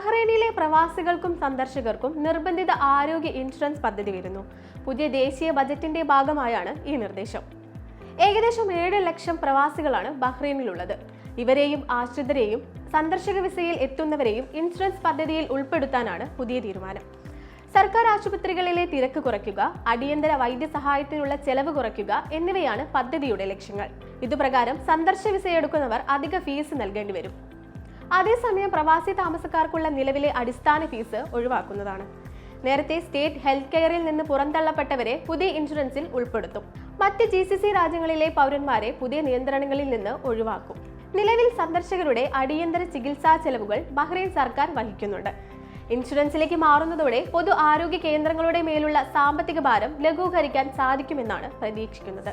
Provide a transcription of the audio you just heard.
ബഹ്റൈനിലെ പ്രവാസികൾക്കും സന്ദർശകർക്കും നിർബന്ധിത ആരോഗ്യ ഇൻഷുറൻസ് പദ്ധതി വരുന്നു. പുതിയ ദേശീയ ബജറ്റിന്റെ ഭാഗമായാണ് ഈ നിർദ്ദേശം. ഏകദേശം ഏഴ് ലക്ഷം പ്രവാസികളാണ് ബഹ്റൈനിലുള്ളത്. ഇവരെയും ആശ്രിതരെയും സന്ദർശക വിസയിൽ എത്തുന്നവരെയും ഇൻഷുറൻസ് പദ്ധതിയിൽ ഉൾപ്പെടുത്താനാണ് പുതിയ തീരുമാനം. സർക്കാർ ആശുപത്രികളിലെ തിരക്ക് കുറയ്ക്കുക അടിയന്തര വൈദ്യസഹായത്തിനുള്ള ചെലവ് കുറയ്ക്കുക എന്നിവയാണ് പദ്ധതിയുടെ ലക്ഷ്യങ്ങൾ. ഇതുപ്രകാരം സന്ദർശക വിസയെടുക്കുന്നവർ അധിക ഫീസ് നൽകേണ്ടി വരും അതേസമയം പ്രവാസി താമസക്കാർക്കുള്ള നിലവിലെ അടിസ്ഥാന ഫീസ് ഒഴിവാക്കുന്നതാണ്. നേരത്തെ സ്റ്റേറ്റ് ഹെൽത്ത് കെയറിൽ നിന്ന് പുറന്തള്ളപ്പെട്ടവരെ പുതിയ ഇൻഷുറൻസിൽ ഉൾപ്പെടുത്തും. മറ്റ് ജി സി സി രാജ്യങ്ങളിലെ പൗരന്മാരെ പുതിയ നിയന്ത്രണങ്ങളിൽ നിന്ന് ഒഴിവാക്കും. നിലവിൽ സന്ദർശകരുടെ അടിയന്തര ചികിത്സാ ചെലവുകൾ ബഹ്റൈൻ സർക്കാർ വഹിക്കുന്നുണ്ട്. ഇൻഷുറൻസിലേക്ക് മാറുന്നതോടെ പൊതു ആരോഗ്യ കേന്ദ്രങ്ങളുടെ മേലുള്ള സാമ്പത്തിക ഭാരം ലഘൂകരിക്കാൻ സാധിക്കുമെന്നാണ് പ്രതീക്ഷിക്കുന്നത്.